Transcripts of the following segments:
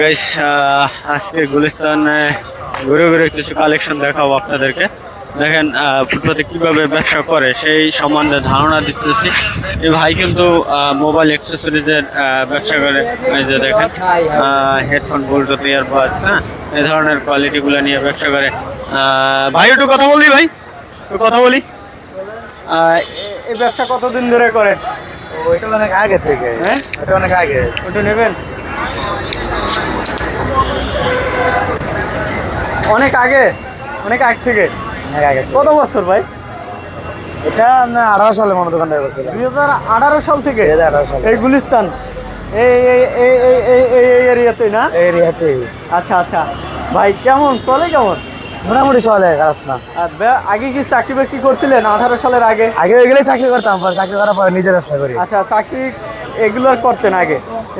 Guys আজকে গুলিস্তানে ঘুরে ঘুরে কিছু কালেকশন দেখাবো আপনাদেরকে। দেখেন ফুটপাতে কীভাবে ব্যবসা করে সেই সম্বন্ধে ধারণা দিতেছি। এই ভাই কিন্তু মোবাইল অ্যাক্সেসরিজের ব্যবসা করে। এই যে দেখেন হেডফোন ব্লুটুথ ইয়ারবাডস হ্যাঁ? এই ধরনের কোয়ালিটিগুলো নিয়ে ব্যবসা করে। ভাই একটু কথা বলি ভাই? একটু কথা বলি। এই ব্যবসা কতদিন ধরে করেন ওইটা অনেক আগে থেকে। হ্যাঁ? ওটা অনেক আগে। ওটা নেবেন? অনেক আগে অনেক আগ থেকে। অনেক আগে। কত বছর ভাই? এটা আপনার আঠারো সালে মনে দোকান দুই হাজার আঠারো সাল থেকে? এই গুলিস্তান। এই এই এই এই এই এই এই এরিয়াতে না এরিয়াতে আচ্ছা আচ্ছা। ভাই কেমন? চলে কেমন? মোটামুটি চলে খারাপ না। আগে কি চাকরি বাকরি করছিলেন আঠারো সালের আগে? আগে ওইগুলোই চাকরি করতাম চাকরি করার পরে নিজের ব্যবসা করি। আচ্ছা চাকরি এগুলো করতেন আগে?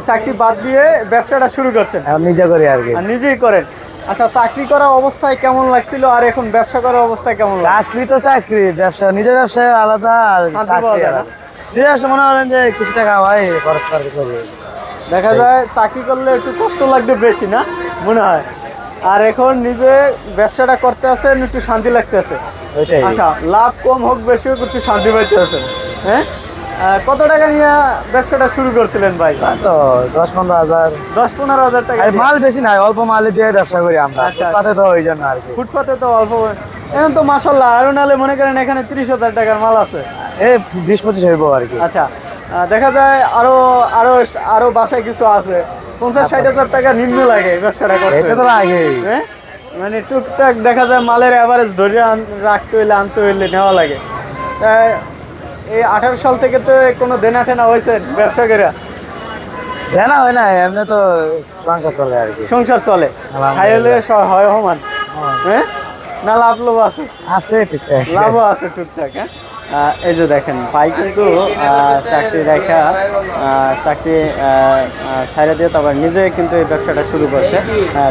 চাকরি বাদ দিয়ে ব্যবসাটা শুরু করছেন? এখন নিজে করি আর কি। নিজেই করেন। আচ্ছা চাকরি করা অবস্থায় কেমন লাগছিল আর এখন ব্যবসা করার অবস্থায় কেমন চাকরি তো চাকরি ব্যবসা নিজের ব্যবসায় আলাদা আর। নিজের ব্যবসা মনে করেন যে কিছু টাকা হয় খরচ করি। দেখা যায় চাকরি করলে একটু কষ্ট লাগবে বেশি না? মনে হয়। আর এখন নিজে ব্যবসাটা করতে আছেন একটু শান্তি লাগতেছে। আচ্ছা লাভ কম হোক বেশি হোক একটু শান্তি পাইতে আছেন হ্যাঁ? কত টাকা নিয়ে ব্যবসাটা শুরু করছিলেন ভাই? তো দশ পনেরো হাজার। দশ পনেরো হাজার টাকা মাল বেশি নাই অল্প মাল দিয়ে ব্যবসা করি আমরা। আচ্ছা, তাতে তো ওই জন্য আর কি। ফুটপাতে তো অল্প এখন তো মাসাল্লাহ আরও নালে মনে করেন এখানে ত্রিশ হাজার টাকার মাল আছে। এ বিশ পঁচিশ হইব আর কি। আচ্ছা দেখা যায় আরও আরও আরও বাসায় কিছু আছে। পঞ্চাশ ষাট হাজার টাকা নিম্ন লাগে ব্যবসাটা করতে এটা তো লাগে হ্যাঁ? মানে টুকটাক দেখা যায় মালের অ্যাভারেজ ধরে রাখতে হইলে আনতে হইলে নেওয়া লাগে। তাই এই আঠারো সাল থেকে তো কোনো দেনা টেনা হয়েছে ব্যবসা করে জানা হয় না এমনি তো সংখ্যা চলে আর কি। সংসার চলে। খাই হলে হয় সমান হ্যাঁ। না লাভ লোভ আছে? আছে ঠিকঠাক। লাভও আছে টুকটাক হ্যাঁ? এই যে দেখেন ভাই কিন্তু চাকরি দেখা আহ, চাকরি ছাইড়া দিয়ে তারপর নিজে কিন্তু এই ব্যবসাটা শুরু করছে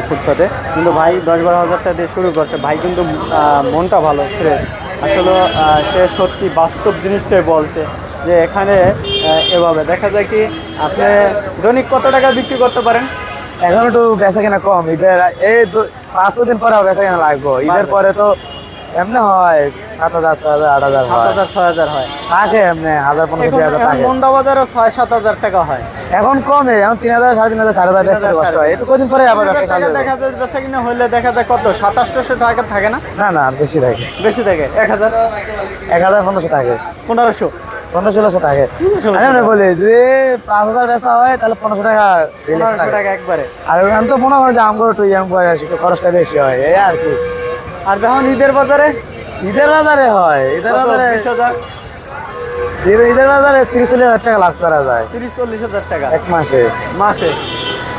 ফুটপাতে। কিন্তু ভাই দশ বারো হাজার টাকা দিয়ে শুরু করছে। ভাই কিন্তু মনটা ভালো ফ্রেশ আসলে সে সত্যি বাস্তব জিনিসটাই বলছে যে এখানে এভাবে। দেখা যায় কি আপনি দৈনিক কত টাকা বিক্রি করতে পারেন? এখন একটু বেচা কেনা কম। ঈদের এই পাঁচশো দিন পরে বেচা কেনা লাগবো। ঈদের পরে তো এমনি হয় সাত হাজার ছয় হাজার আট হাজার সাত হাজার ছয় হাজার হয়। থাকে এমনি হাজার পনেরো হাজার থাকে। মন্ডা বাজারে ছয় সাত হাজার টাকা হয়। এখন কমে এখন তিন হাজার সাড়ে তিন হাজার চার হাজার বেচতে কষ্ট হয়। একটু কদিন পরে আবার টাকা দেখা যায় বেচা কিনা হইলে দেখা যায় কত? সাতাশশো টাকা থাকে না? না না বেশি থাকে। বেশি থাকে এক হাজার? এক হাজার পনেরোশো থাকে। পনেরোশো? পনেরো ষোলোশো ষোলোশো আমি বলি যে পাঁচ হাজার বেচা হয় তাহলে পনেরোশো টাকা। টাকা একবারে। আর আমি তো মনে করি যে আমগুলো একটু ইয়াং করে একটু খরচটা বেশি হয় এই আর কি। আর যখন ঈদের বাজারে ঈদের বাজারে হয় ঈদের বাজারে বিশ হাজার? ঈদের- ঈদের বাজারে তিরিশ চল্লিশ হাজার টাকা লাভ করা যায়। তিরিশ চল্লিশ হাজার টাকা। এক মাসে। মাসে?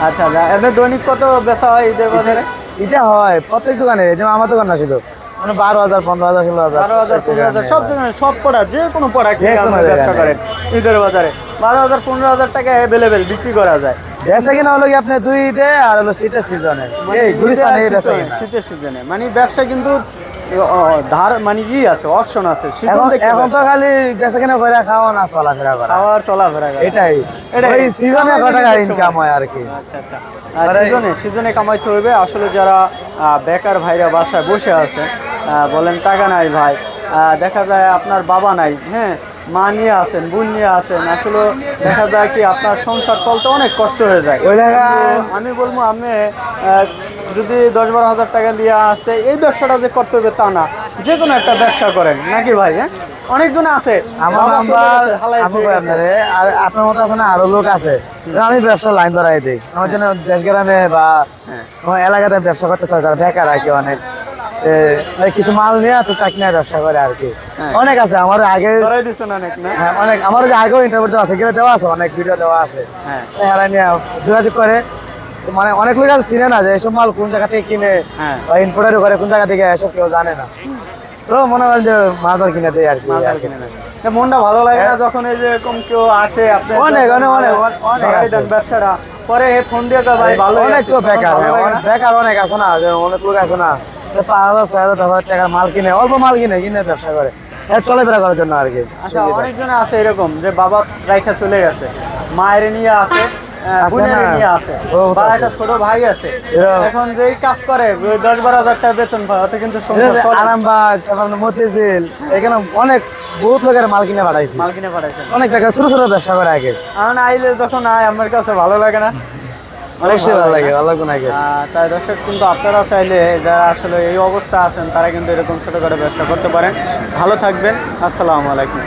আচ্ছা আচ্ছা এমনি দৈনিক কত বেচা হয় ঈদের বাজারে? এটা হয় প্রত্যেক দোকানে যেমন আমার দোকান না শুধু। মানে বারো হাজার পনেরো হাজার ষোলো হাজার বারো হাজার পনেরো হাজার সব সব প্রোডাক্ট যে কোনো প্রোডাক্ট ব্যবসা। করেন ঈদের বাজারে। বারো হাজার পনেরো হাজার টাকা অ্যাভেলেবেল বিক্রি করা যায়। বেচা কিনা হলো কি আপনি দুই ঈদে আর হলো শীতের সিজনে মানে শীতের- সিজনে মানে ব্যবসা কিন্তু ধার মানে কি আছে? অপশন আছে। এখন তো খালি বেচা কিনা করে খাওয়া না চলাফেরা করা। খাওয়ার চলাফেরা করা। এটাই। এটাই। এই সিজনে কত টাকা ইনকাম হয় আর কি। আচ্ছা আচ্ছা। সিজনে সিজনে কামাইতে হবে আসলে যারা বেকার ভাইরা বাসায় বসে আছে বলেন টাকা নাই ভাই। দেখা যায় আপনার বাবা নাই হ্যাঁ? মা নিয়ে আছেন বোন নিয়ে আছেন আসলে দেখা যায় কি আপনার সংসার চলতে অনেক কষ্ট হয়ে যায়। ওই আমি বলব আমি যদি দশ বারো হাজার টাকা দিয়ে আসতে এই ব্যবসাটা যে করতে হবে তা না। যে কোনো একটা ব্যবসা করেন নাকি ভাই হ্যাঁ? অনেকজন আছে। আমার। আপনারে, মতো ওখানে আরও লোক আছে আমি ব্যবসা লাইন ধরাই দিই। আমার জন্য দেশ গ্রামে বা হ্যাঁ। এলাকাতে ব্যবসা করতে চায় যারা বেকার আর কি অনেক। কিছু মাল নিয়ে টুকটাক নিয়ে ব্যবসা করে আর কি। হ্যাঁ। অনেক আছে আমার আগে অনেক হ্যাঁ, আমার যে আগেও ইন্টারভিউ আছে কেউ দেওয়া আছে অনেক ভিডিও দেওয়া আছে। হ্যাঁ। এরা নিয়ে যোগাযোগ করে। মানে অনেক লোক আছে চিনে না যে এসব মাল কোন জায়গা থেকে কিনে হ্যাঁ। বা ইম্পোর্টার করে কোন জায়গা থেকে এসব কেউ জানে না। তো মনে হয় যে মাল কিনে দেয় আর কি। মনটা ভালো লাগে না যখন এই যে এরকম কেউ আসে আপনি অনেক, অনেক, অনেক, ব্যবসাটা পরে ফোন দিয়ে কয় ভাই ভালো অনেক তো বেকার অনেক বেকার অনেক আছে না অনেক লোক আছে না পাঁচ হাজার ছয় হাজার দশ হাজার টাকার মাল কিনে অল্প মাল কিনে কিনে ব্যবসা করে। এর চলাফেরা করার জন্য আর কি। আচ্ছা অনেকজন আছে এরকম যে বাবা রাইখা চলে গেছে। মায়ের নিয়ে আছে আছে বোনের না? নিয়ে আসে বহুত বা আছে। একটা ছোট ভাই আছে। এখন যেই কাজ করে দশ বারো হাজার টাকা বেতন পায় কিন্তু। আরামবাগ তারপর মতিঝিল এখানে অনেক বহুত লোকের মাল কিনে পাঠাইছি। মাল কিনে অনেক টাকা ছোট ছোট ব্যবসা করে আগে। আইলে যখন আয় আমার কাছে ভালো লাগে না। অবশ্যই ভালো লাগে ভালো লাগে না? আগে আহ, তাই দর্শক কিন্তু আপনারা চাইলে যারা আসলে এই অবস্থা আছেন তারা কিন্তু এরকম ছোটখাটো ব্যবসা করতে পারেন। ভালো থাকবেন আসসালামু আলাইকুম।